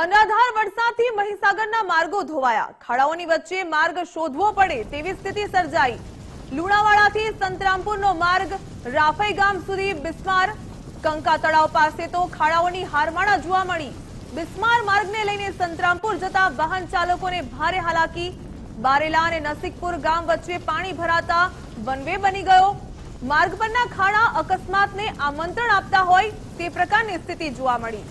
અનરાધાર વરસાદથી મહીસાગરના માર્ગો ધોવાયા. ખાડાઓની વચ્ચે માર્ગ શોધવો પડે તેવી સ્થિતિ સર્જાઈ. લુણાવાડાથી સંતરામપુરનો માર્ગ રાફઈ ગામ સુધી બિસ્માર. કંકા તળાવ પાસે તો ખાડાઓની હારમાળા જોવા મળી. બિસ્માર માર્ગને લઈને સંતરામપુર જતા વાહન ચાલકોને ભારે હાલાકી. બારેલા અને નસીકપુર ગામ વચ્ચે પાણી ભરાતા વનવે બની ગયો. માર્ગ પરના ખાડા અકસ્માતને આમંત્રણ આપતા હોય તે પ્રકારની સ્થિતિ જોવા મળી.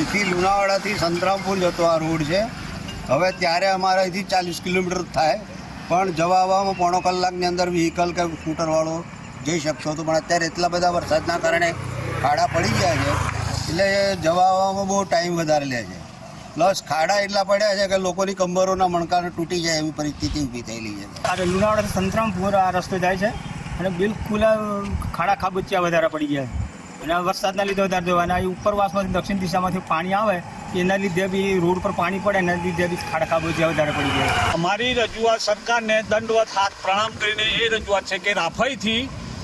અહીંથી લુણાવાડાથી સંતરામપુર જતો આ રોડ છે. હવે ત્યારે અમારે અહીંથી ચાલીસ કિલોમીટર થાય. પણ જવા આવવામાં પોણો કલાકની અંદર વ્હીકલ કે સ્કૂટરવાળો જઈ શકતો હતો પણ અત્યારે એટલા બધા વરસાદના કારણે ખાડા પડી ગયા છે. એટલે જવા આવવામાં બહુ ટાઈમ વધારે લે છે. પ્લસ ખાડા એટલા પડ્યા છે કે લોકોની કંબરોના મણકાને તૂટી જાય એવી પરિસ્થિતિ ઊભી થયેલી છે. આ લુણાવાડા સંતરામપુર આ રસ્તો જાય છે. અને બિલકુલ ખાડા ખાબોચિયા વધારે પડી ગયા છે. અને વરસાદના લીધે વધારે જોવા અને ઉપરવાસમાંથી દક્ષિણ દિશામાંથી પાણી આવે, એના લીધે બી રોડ પર પાણી પડે, એના લીધે બી ખાડખા ખાબોચિયા વધારે પડી જાય. અમારી રજૂઆત સરકારને દંડવત હાથ પ્રણામ કરીને એ રજૂઆત છે કે રાફઈથી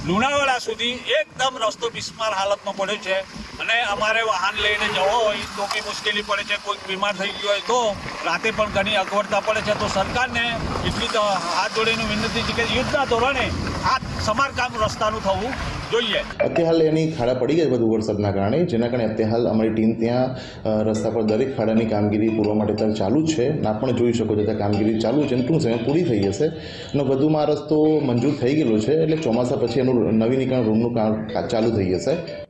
લુણાવાડા સુધી એકદમ રસ્તો બિસ્માર હાલતમાં પડ્યો છે. અને અમારે વાહન લઈને જવો હોય તો બી મુશ્કેલી પડે છે. કોઈક બીમાર થઈ ગયો હોય તો રાતે પણ ઘણી અગવડતા પડે છે. તો સરકારને એટલી તો હાથ જોડીને વિનંતી છે કે યુદ્ધના ધોરણે આ સમારકામ રસ્તાનું થવું જોઈએ. અત્યારે હાલ એની ખાડા પડી ગયા બધું વરસાદના કારણે, જેના કારણે અત્યારે હાલ અમારી ટીમ ત્યાં રસ્તા પર દરેક ખાડાની કામગીરી પૂરવા માટે અત્યારે ચાલુ છે. ના પણ જોઈ શકો છો ત્યાં કામગીરી ચાલુ છે અને ટૂંક સમય પૂરી થઈ જશે. અને વધુમાં રસ્તો મંજૂર થઈ ગયેલો છે, એટલે ચોમાસા પછી એનું નવીનીકરણ રૂમનું કામ ચાલુ થઈ જશે.